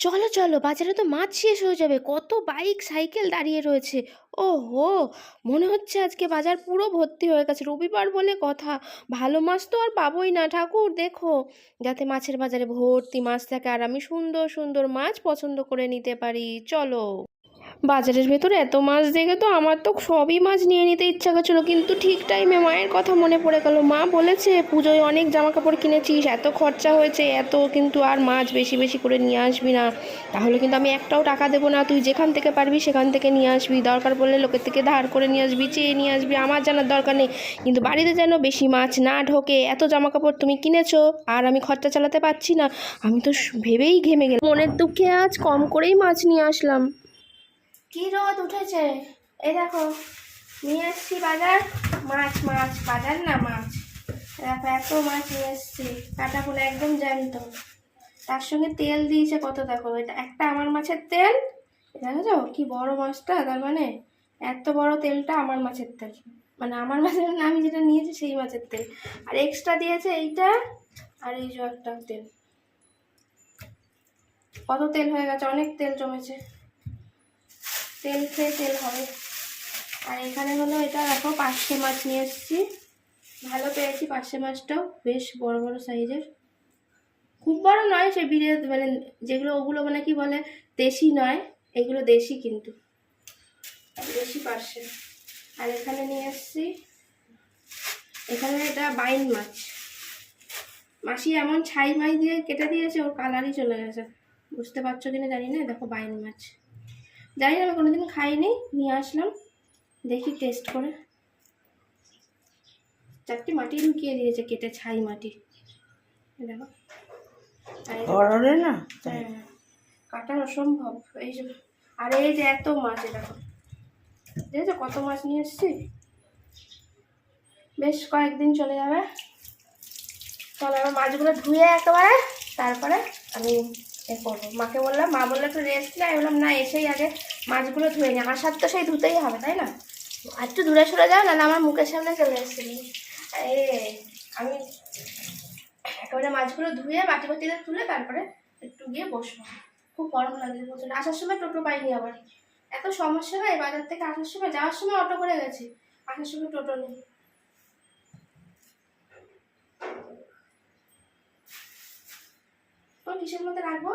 চলো চলো, বাজারে তো মাছ শেষ হয়ে যাবে। কত বাইক, সাইকেল দাঁড়িয়ে রয়েছে। ও হো মনে হচ্ছে আজকে বাজার পুরো ভর্তি হয়ে গেছে। রবিবার বলে কথা। ভালো মাছ তো আর পাবোই না। ঠাকুর, দেখো। যাতে মাছের বাজারে ভর্তি মাছ থাকে, আর আমি সুন্দর সুন্দর মাছ পছন্দ করে নিতে পারি। চলো। বাজারের ভেতরে এত মাছ দেখে তো আমার তো সবই মাছ নিয়ে নিতে ইচ্ছা করছিল, কিন্তু ঠিক টাইমে মায়ের কথা মনে পড়ে গেল। মা বলেছে, পুজোয় অনেক জামা কাপড় কিনেছিস, এত খরচা হয়েছে, এত কিন্তু আর মাছ বেশি বেশি করে নিয়ে আসবি না। তাহলে কিন্তু আমি একটাও টাকা দেবো না, তুই যেখান থেকে পারবি সেখান থেকে নিয়ে আসবি। দরকার পড়লে লোকের থেকে ধার করে নিয়ে আসবি, চেয়ে নিয়ে আসবি, আমার জানার দরকার নেই। কিন্তু বাড়িতে যেন বেশি মাছ না ঢোকে, এত জামা কাপড় তুমি কিনেছো, আর আমি খরচা চালাতে পারছি না। আমি তো ভেবেই ঘেমে গেলাম। মনের দুঃখে আজ কম করেই মাছ নিয়ে আসলাম। কি রোদ উঠেছে? এই দেখো, নিয়ে এসছি বাজার। মাছ মাছ, বাজার না মাছ? দেখো, এত মাছ নিয়ে এসছি। কাটা ফুলে একদম জ্যান্ত। তার সঙ্গে তেল দিয়েছে কত দেখো? এটা একটা আমার মাছের তেল। দেখেছ কি বড় মাছটা, তার মানে এত বড় তেলটা আমার মাছের তেল। মানে আমার মাছের আমি যেটা নিয়েছি সেই মাছের তেল। আর এক্সট্রা দিয়েছে এইটা আর এই যে একটা তেল। কত তেল হয়ে গেছে? অনেক তেল জমেছে। তেল খেয়ে তেল হবে। আর এখানে হলো এটা দেখো, পার্শে মাছ নিয়ে এসেছি। ভালো পেয়েছি পার্শে মাছটাও, বেশ বড় বড় সাইজের। খুব বড় নয়, সে বিরে মানে যেগুলো ওগুলো মানে কি বলে, দেশি নয়, এগুলো দেশি কিন্তু। দেশি পার্শে। আর এখানে নিয়ে এসেছি, এখানে এটা বাইন মাছ। মাসি এমন ছাই মাই দিয়ে কেটে দিয়েছে, ওর কালারই চলে গেছে। বুঝতে পারছ কিনা জানি না, দেখো বাইন মাছ। জানি না আমি কোনোদিন খাইনি নিয়ে আসলাম। দেখি টেস্ট করে। চারটি মাটি ঢুকিয়ে দিয়েছে কেটে ছাই মাটি। দেখো। না? হ্যাঁ কাটা অসম্ভব। এই যে আর এই যে এত মাছ দেখো। দেখেছ কত মাছ নিয়ে এসছি? বেশ কয়েকদিন চলে যাবে। চলো এবার মাছগুলো ধুয়ে একেবারে তারপরে আমি এ করব। মাকে বললাম, মা বলল, একটু রেস্ট নেয় বললাম, না, এসেই আগে মাছগুলো ধুয়ে নি। আমার সাথে তো সেই ধুতেই হবে, তাই না? আর একটু দূরে সরে যাও না আমার মুখের সামনে চলে এসেছিলি এ, আমি একেবারে মাছগুলো ধুয়ে বাটি বাটিতে তুলে তারপরে একটু গিয়ে বসবো। খুব গরম লাগে প্রচুর আসার সময় টোটো পাইনি আবার। এত সমস্যা এই বাজার থেকে আসার সময়, যাওয়ার সময় অটো করে গেছি। আসার সময় টোটো নেই। তো কিসের মধ্যে রাখব?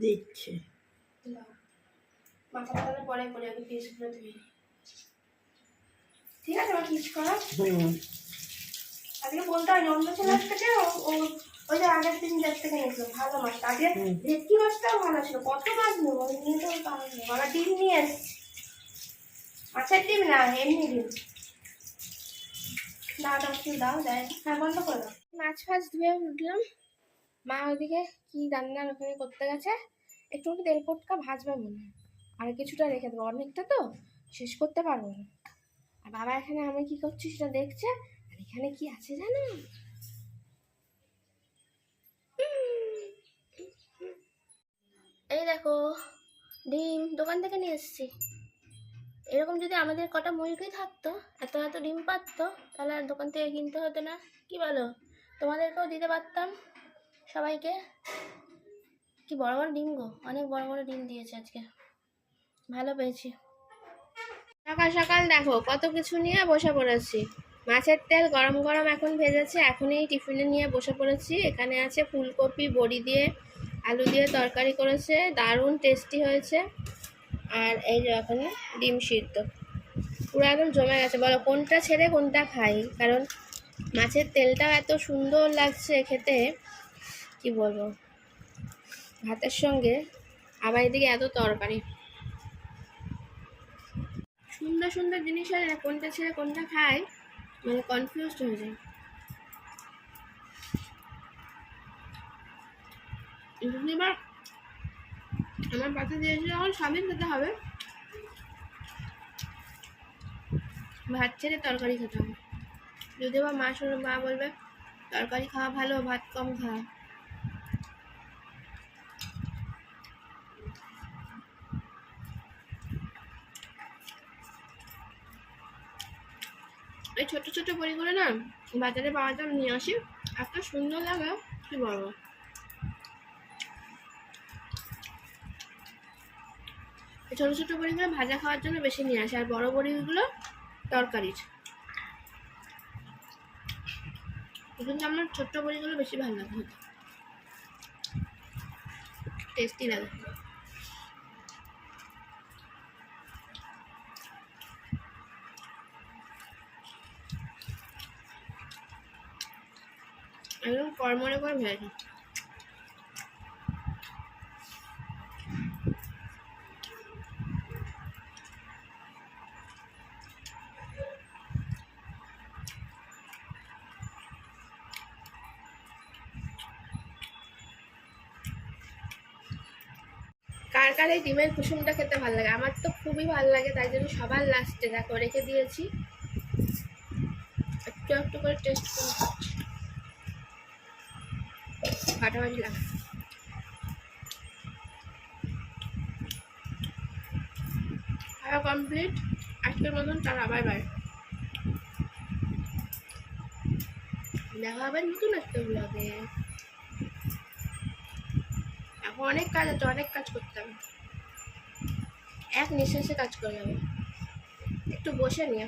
দিচ্ছে না। মাথা ব্যথাটা পরে করে আমি পিসগুলো ধুয়ে। ঠিক আছে আমার পিস করা। আজকে বলতে হয় অন্য ছেলের থেকে ও- ও ওই যে আগের দিন থেকে নিয়েছিল ভালো মাছটা। আজকে হুম। ভেটকি মাছটাও ভালো ছিল। কত মাছ নেব? নিয়ে তো পারব না। বাবা ডিম নিয়ে এসছি। মাছের ডিম না এমনি ডিম। দাও দাও দাও দেয়। হ্যাঁ বন্ধ করে দাও। মাছ ফাছ ধুয়ে উঠলাম। মা ওইদিকে কি রান্নার ওখানে করতে গেছে? একটু তেল পটকা ভাজবে মনে হয়। আর কিছুটা রেখে দেবো। অনেকটা তো? শেষ করতে পারব না। আর বাবা এখানে আমি কি করছি সেটা দেখছে? আর এখানে কি আছে জানো? এই দেখো, ডিম দোকান থেকে নিয়ে এসেছি। এরকম যদি আমাদের কটা মুরগি থাকতো, এত এত ডিম পারতো তাহলে আর দোকান থেকে কিনতে হতো না। কি বলো? তোমাদেরকেও দিতে পারতাম। সবাইকে। কি বড় বড় ডিম গো? অনেক বড় বড় ডিম দিয়েছে আজকে। ভালো পেয়েছি। সকাল সকাল দেখো, কত কিছু নিয়ে বসে পড়েছি। মাছের তেল গরম গরম এখন ভেজেছে, এখনই টিফিনে নিয়ে বসে পড়েছি। এখানে আছে ফুলকপি, বড়ি দিয়ে আলু দিয়ে তরকারি করেছে, দারুণ টেস্টি হয়েছে। আর এই যে এখানে ডিম সিদ্ধ। পুরো একদম জমে গেছে। বলো, কোনটা ছেড়ে কোনটা খাই? কারণ মাছের তেলটাও এত সুন্দর লাগছে খেতে। কি বলব? ভাতের সঙ্গে আবার এদিকে এত তরকারি। সুন্দর সুন্দর জিনিস হয় না কোনটা ছেড়ে কোনটা খায় মানে কনফিউজড হয়ে যায়। এবার আমার পাতে দিয়েছে যখন সবই খেতে হবে, ভাত ছেড়ে তরকারি খেতে হবে। যদি বা মা শুনে, মা বলবে, তরকারি খাওয়া ভালো, ভাত কম খাওয়া এই ছোট ছোট বড়িগুলো না বাজারে পাওয়া যায় নিয়ে আসি। এত সুন্দর লাগে, কি বলব? ছোটো ছোটো বড়িগুলো ভাজা খাওয়ার জন্য বেশি নিয়ে আসে, আর বড় বড়িগুলো তরকারির। কিন্তু আমার ছোট্ট বড়িগুলো বেশি ভালো লাগে। টেস্টি লাগে। একদম কড়মড়ে করে ভেজেছি কার কার এই ডিমের কুসুমটা খেতে ভালো লাগে? আমার তো খুবই ভালো লাগে, তাই জন্য সবার লাস্টে দেখো, রেখে দিয়েছি। একটু একটু করে টেস্ট করে। ফাটাফাটি লাগে কমপ্লিট আজকের মতন তার আবার বাই দেখা হবে নতুন একটা ব্লগে এখন অনেক কাজ আছে অনেক কাজ করতে হবে এক নিঃশ্বাসে কাজ করে যাবে একটু বসে নিয়ে